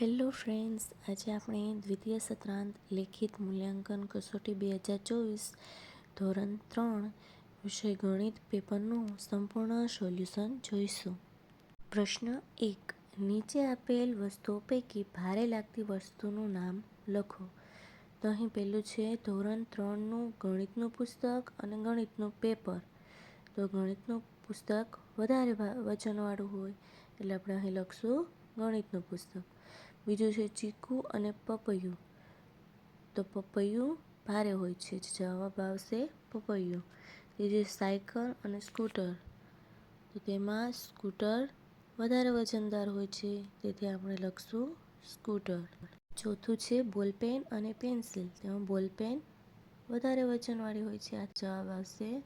Hello friends, આજે આપણે દ્વિતીય સત્રાંત લેખિત મૂલ્યાંકન કસોટી બે હજાર ચોવીસ ધોરણ ત્રણ વિષય ગણિત પેપરનું સંપૂર્ણ સોલ્યુશન જોઈશું. પ્રશ્ન એક, નીચે આપેલ વસ્તુઓ પૈકી ભારે લાગતી વસ્તુનું નામ લખો. તો અહીં પહેલું છે, ધોરણ ત્રણનું ગણિતનું પુસ્તક અને ગણિતનું પેપર. તો ગણિતનું પુસ્તક વધારે વચનવાળું હોય, એટલે આપણે અહીં લખશું ગણિતનું પુસ્તક. બીજું છે ચીકુ અને પપૈયું. તો પપૈયું ભારે હોય છે જવાબ આવશે પપૈયું. ત્રીજું સાયકલ અને સ્કૂટર. તો તેમાં સ્કૂટર વધારે વજનદાર હોય છે, તેથી આપણે લખશું સ્કૂટર. ચોથું છે બોલપેન અને પેન્સિલ. તેમાં બોલપેન વધારે વજનવાળી હોય છે, આ જવાબ આવશે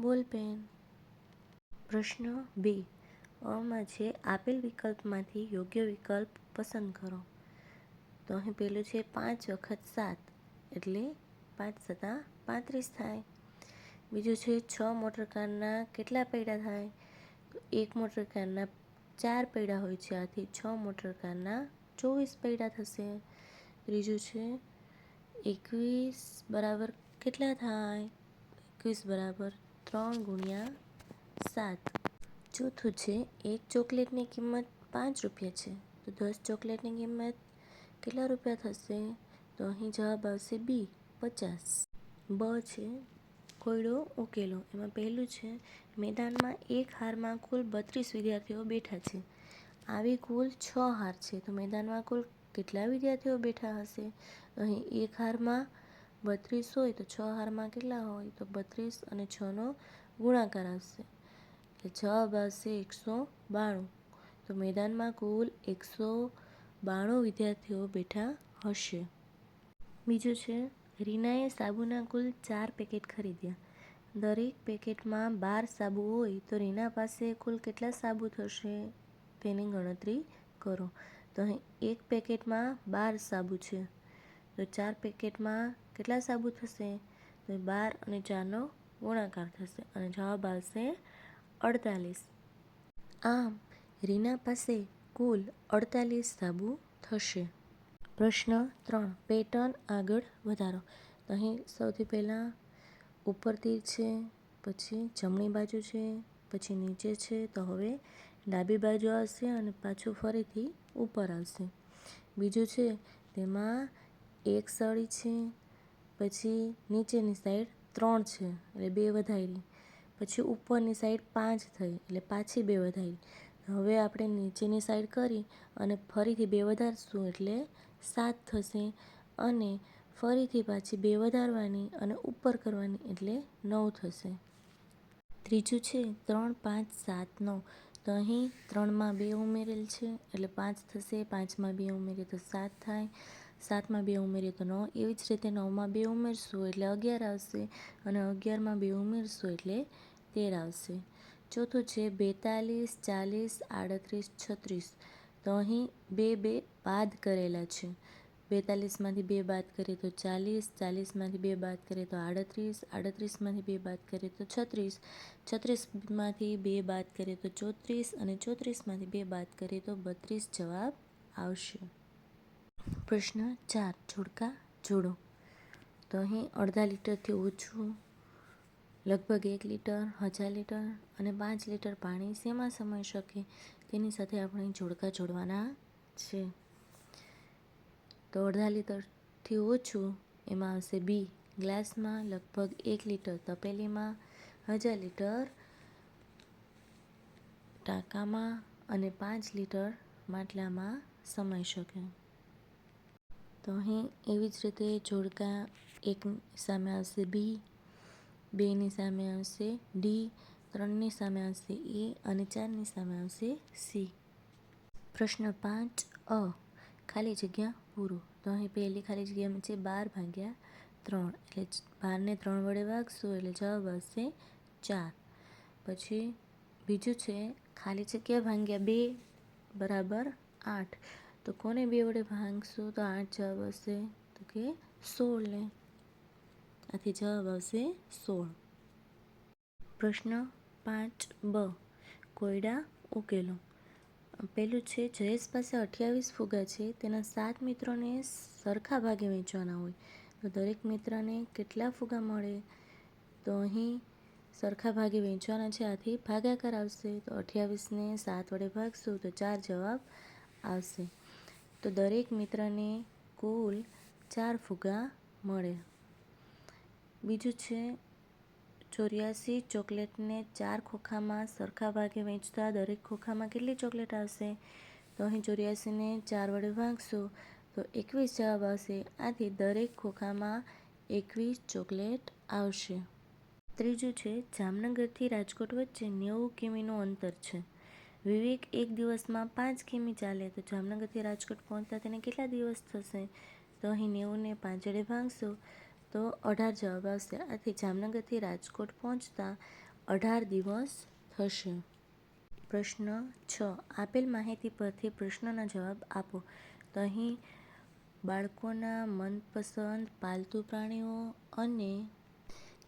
બોલપેન. પ્રશ્ન બે. અમાં છે, આપેલ વિકલ્પમાંથી યોગ્ય વિકલ્પ પસંદ કરો. તો અહીં પેલું છે, પાંચ વખત સાત, એટલે પાંચ સત્તા પાંત્રીસ થાય. બીજું છે, છ મોટર કારના કેટલા પૈડા થાય? એક મોટર કારના ચાર પૈડા હોય છે, આથી છ મોટર કારના ચોવીસ પૈડા થશે. ત્રીજું છે, એકવીસ બરાબર કેટલા થાય? એકવીસ બરાબર ત્રણ ગુણ્યા સાત. ચોથું છે, એક ચોકલેટની કિંમત પાંચ રૂપિયા છે. તો દસ ચોકલેટની કિંમત કેટલા રૂપિયા થશે? તો અહીં જવાબ આવશે બી, પચાસ. બ છે કોયડો ઉકેલો. એમાં પહેલું છે, મેદાનમાં એક હારમાં કુલ બત્રીસ વિદ્યાર્થીઓ બેઠા છે. આવી કુલ છ હાર છે. તો મેદાનમાં કુલ કેટલા વિદ્યાર્થીઓ બેઠા હશે? અહીં એક હારમાં બત્રીસ હોય તો છ હારમાં કેટલા હોય? તો બત્રીસ અને છનો ગુણાકાર આવશે. જવાબ આવશે એકસો બાણું. તો મેદાનમાં કુલ એકસો બાણું વિદ્યાર્થીઓ બેઠા હશે. બીજું છે, રીનાએ સાબુના કુલ ચાર પેકેટ ખરીદ્યા. દરેક પેકેટમાં બાર સાબુ હોય તો રીના પાસે કુલ કેટલા સાબુ થશે તેની ગણતરી કરો. તો અહીં એક પેકેટમાં બાર સાબુ છે. તો ચાર પેકેટમાં કેટલા સાબુ થશે? તો બાર અને ચારનો ગુણાકાર થશે અને જવાબ આવશે અડતાલીસ. આમ, રીના પાસે કુલ અડતાલીસ સાબુ થશે. પ્રશ્ન ત્રણ, પેટર્ન આગળ વધારો. અહીં સૌથી પહેલાં ઉપરથી છે, પછી જમણી બાજુ છે, પછી નીચે છે, તો હવે ડાબી બાજુ આવશે અને પાછું ફરીથી ઉપર આવશે. બીજું છે, તેમાં એક સળી છે, પછી નીચેની સાઈડ ત્રણ છે, એટલે બે વધારી. પછી ઉપરની સાઈડ પાંચ થઈ એટલે પાછી બે વધારી. હવે આપણે નીચેની સાઈડ કરી અને ફરીથી બે વધારશું એટલે સાત થશે અને ફરીથી પાછી બે વધારવાની અને ઉપર કરવાની એટલે નવ થશે. ત્રીજું છે ત્રણ, પાંચ, સાત, નવ. તો અહીં ત્રણમાં બે ઉમેરેલ છે એટલે પાંચ થશે, પાંચમાં બે ઉમેરીએ તો સાત થાય, સાતમાં બે ઉમેરીએ તો નવ. એવી જ રીતે નવમાં બે ઉમેરશું એટલે અગિયાર આવશે અને અગિયારમાં બે ઉમેરશું એટલે તેર આવશે. ચોથું છે બેતાલીસ, ચાલીસ, આડત્રીસ, છત્રીસ. તો અહીં બે બે બાદ કરેલા છે. બેતાલીસમાંથી બે બાદ કરીએ તો ચાલીસ, ચાલીસમાંથી બે બાદ કરીએ તો આડત્રીસ, આડત્રીસમાંથી બે બાદ કરીએ તો છત્રીસ. છત્રીસમાંથી બે બાદ કરીએ તો ચોત્રીસ અને ચોત્રીસમાંથી બે બાદ કરીએ તો બત્રીસ જવાબ આવશે. પ્રશ્ન ચાર, જોડકા જોડો. તો અહીં અડધા લીટરથી ઓછું લગભગ એક લીટર, હજાર લીટર અને પાંચ લીટર પાણી શેમાં સમાઈ શકે તેની સાથે આપણે જોડકા જોડવાના છે. તો અડધા લીટરથી ઓછું એમાં આવશે બી. ગ્લાસમાં લગભગ એક લીટર તપેલીમાં, હજાર લીટર ટાંકામાં અને પાંચ લીટર માટલામાં સમાઈ શકે. તો અહીં એવી જ રીતે જોડકા એક સામે આવશે બી. બેની સામે આવશે ડી, ત્રણની સામે આવશે એ અને ચારની સામે આવશે સી. પ્રશ્ન પાંચ, અ. ખાલી જગ્યા પૂરો. તો અહીં પહેલી ખાલી જગ્યામાં છે બાર ભાગ્યા ત્રણ. એટલે બારને ત્રણ વડે ભાગશું એટલે જવાબ આવશે ચાર. પછી બીજું છે ખાલી જગ્યા ભાગ્યા બે બરાબર આઠ. તો કોને બે વડે ભાગશું? તો આઠ જવાબ હશે તો કે સોળને. આથી જવાબ આવશે સોળ. પ્રશ્ન પાંચ બ. કોયડા ઉકેલો. પેલું છે, જયેશ પાસે અઠ્યાવીસ ફુગા છે, તેના સાત મિત્રોને સરખા ભાગે વેચવાના હોય. તો દરેક મિત્રને કેટલા ફુગા મળે? તો અહીં સરખા ભાગે વેચવાના છે, આથી ભાગાકાર આવશે. તો અઠ્યાવીસને સાત વડે ભાગશું, તો ચાર જવાબ આવશે. તો દરેક મિત્રને કુલ ચાર ફુગા મળે. બીજું છે, ચોર્યાસી ચોકલેટને ચાર ખોખામાં સરખા ભાગે વેચતા દરેક ખોખામાં કેટલી ચોકલેટ આવશે? તો અહીં ચોર્યાસીને ચાર વડે ભાગશું, તો એકવીસ જવાબ આવશે. આથી દરેક ખોખામાં એકવીસ ચોકલેટ આવશે. ત્રીજું છે, જામનગરથી રાજકોટ વચ્ચે નેવું કિમીનું અંતર છે. વિવેક એક દિવસમાં પાંચ કિમી ચાલે, તો જામનગરથી રાજકોટ પહોંચતા તેને કેટલા દિવસ થશે? તો અહીં નેવુંને પાંચ વડે ભાગશું તો અઢાર જવાબ આવશે. આથી જામનગરથી રાજકોટ પહોંચતા અઢાર દિવસ થશે. પ્રશ્ન છ. આપેલ માહિતી પરથી પ્રશ્નના જવાબ આપો. તો અહીં બાળકોના મનપસંદ પાલતુ પ્રાણીઓ અને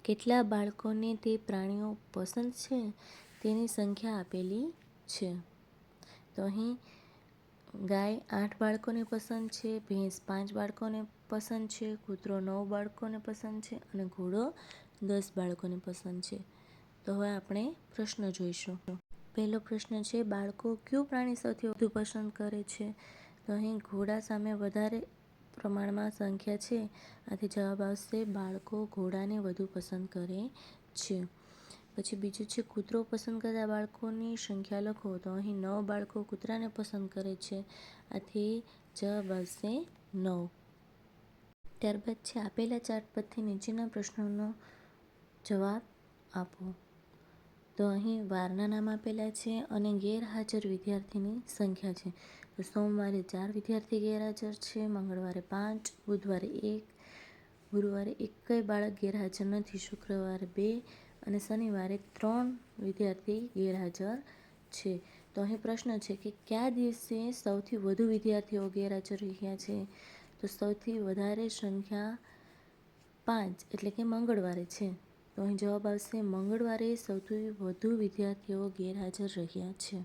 કેટલા બાળકોને તે પ્રાણીઓ પસંદ છે તેની સંખ્યા આપેલી છે. તો અહીં ગાય આઠ બાળકોને પસંદ છે, ભેંસ પાંચ બાળકોને પસંદ છે, કૂતરો નવ બાળકોને પસંદ છે અને ઘોડો દસ બાળકોને પસંદ છે. તો હવે આપણે પ્રશ્ન જોઈશું. પહેલો પ્રશ્ન છે, બાળકો કયું પ્રાણી સૌથી વધુ પસંદ કરે છે? તો અહીં ઘોડા સામે વધારે પ્રમાણમાં સંખ્યા છે. આથી જવાબ આવશે, બાળકો ઘોડાને વધુ પસંદ કરે છે. પછી બીજું છે, કૂતરો પસંદ કરતા બાળકોની સંખ્યા લખો. તો અહીં નવ બાળકો કૂતરાને પસંદ કરે છે. આથી જવાબ આવશે નવ. ત્યારબાદ છે, આપેલા ચાર્ટ પરથી નીચેના પ્રશ્નોનો જવાબ આપો. તો અહીં વારના નામ આપેલા છે અને ગેરહાજર વિદ્યાર્થીની સંખ્યા છે. તો સોમવારે ચાર વિદ્યાર્થી ગેરહાજર છે, મંગળવારે પાંચ, બુધવારે એક, ગુરુવારે એકય બાળક ગેરહાજર નથી, શુક્રવારે બે અને શનિવારે ત્રણ વિદ્યાર્થી ગેરહાજર છે. તો અહીં પ્રશ્ન છે કે કયા દિવસે સૌથી વધુ વિદ્યાર્થીઓ ગેરહાજર રહ્યા છે? તો સૌથી વધારે સંખ્યા પાંચ, એટલે કે મંગળવારે છે. તો અહીં જવાબ આવશે, મંગળવારે સૌથી વધુ વિદ્યાર્થીઓ ગેરહાજર રહ્યા છે.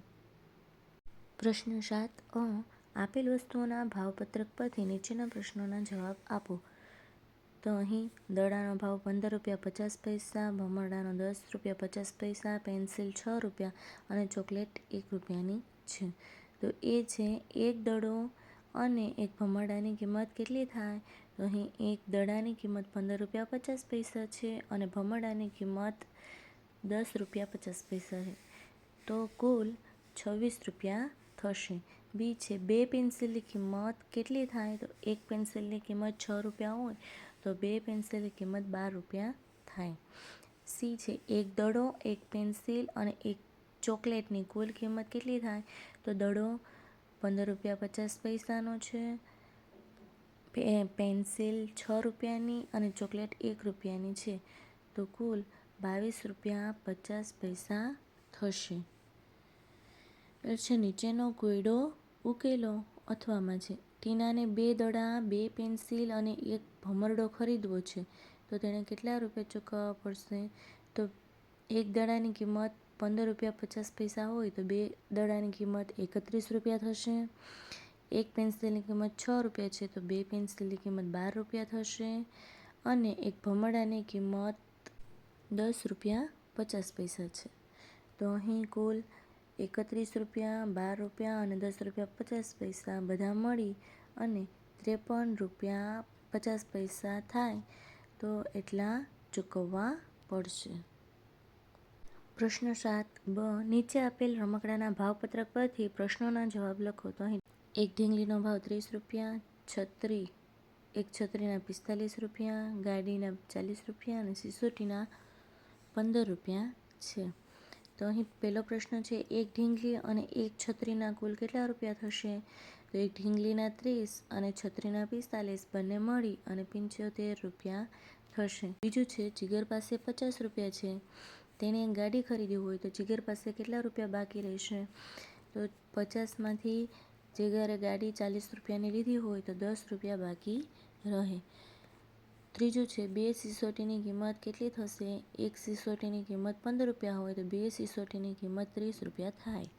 પ્રશ્ન સાત અ, આપેલ વસ્તુઓના ભાવપત્રક પરથી નીચેના પ્રશ્નોના જવાબ આપો. તો અહીં દડાનો ભાવ પંદર રૂપિયા પચાસ પૈસા, ભમરડાનો દસ રૂપિયા પચાસ પૈસા, પેન્સિલ છ રૂપિયા અને ચોકલેટ એક રૂપિયાની છે. તો એ છે એક દડો અને એક ભમરડાની કિંમત કેટલી થાય? તો અહીં એક દડાની કિંમત પંદર રૂપિયા પચાસ પૈસા છે અને ભમરડાની કિંમત દસ રૂપિયા પચાસ પૈસા છે. તો કુલ છવ્વીસ રૂપિયા થશે. બી છે બે પેન્સિલની કિંમત કેટલી થાય? તો એક પેન્સિલની કિંમત છ રૂપિયા હોય. તો બે પેન્સિલની કિંમત બાર રૂપિયા થાય. સી છે, એક દડો, એક પેન્સિલ અને એક ચોકલેટની કુલ કિંમત કેટલી થાય? તો દડો પંદર રૂપિયા પચાસ પૈસાનો છે પેન્સિલ છ રૂપિયાની અને ચોકલેટ એક રૂપિયાની છે. તો કુલ બાવીસ રૂપિયા પચાસ પૈસા થશે. છે, નીચેનો કોયડો ઉકેલો. અથવામાં છે. ટીનાને બે દડા, બે પેન્સિલ અને એક ભમરડો ખરીદવો છે. તો તેણે કેટલા રૂપિયા ચૂકવવા પડશે? તો એક દડાની કિંમત પંદર રૂપિયા પચાસ પૈસા હોય તો બે દડાની કિંમત એકત્રીસ રૂપિયા થશે. એક પેન્સિલની કિંમત છ રૂપિયા છે તો બે પેન્સિલની કિંમત બાર રૂપિયા થશે. અને એક ભમરડાની કિંમત દસ રૂપિયા પચાસ પૈસા છે. તો અહીં કુલ એકત્રીસ રૂપિયા, બાર રૂપિયા અને દસ રૂપિયા પચાસ પૈસા બધા મળી અને ત્રેપન રૂપિયા પચાસ પૈસા થાય, તો એટલા ચૂકવવા પડશે. પ્રશ્ન સાત બ, નીચે આપેલ રમકડાના ભાવપત્રક પરથી પ્રશ્નોના જવાબ લખો. તો અહીં એક ઢીંગલીનો ભાવ ત્રીસ રૂપિયા, છત્રી એક છત્રીના પિસ્તાલીસ રૂપિયા, ગાડીના ચાલીસ રૂપિયા અને સિસોટીના પંદર રૂપિયા છે. તો અહીં પહેલો પ્રશ્ન છે, એક ઢીંગલી અને એક છત્રીના કુલ કેટલા રૂપિયા થશે? તો એક ઢીંગલીના ત્રીસ અને છત્રીના પિસ્તાલીસ બંને મળી અને પંચોતેર રૂપિયા થશે. બીજું છે, જીગર પાસે પચાસ રૂપિયા છે. એક ગાડી ખરીદી હોય તો જીગર પાસે કેટલા રૂપિયા બાકી રહેશે? તો પચાસમાંથી જીગરે ગાડી ચાલીસ રૂપિયાની લીધી હોય તો દસ રૂપિયા બાકી રહે. ત્રીજું છે, બે સિસોટીની કિંમત કેટલી થશે? એક સિસોટીની કિંમત પંદર રૂપિયા હોય તો બે સિસોટીની કિંમત ત્રીસ રૂપિયા થાય.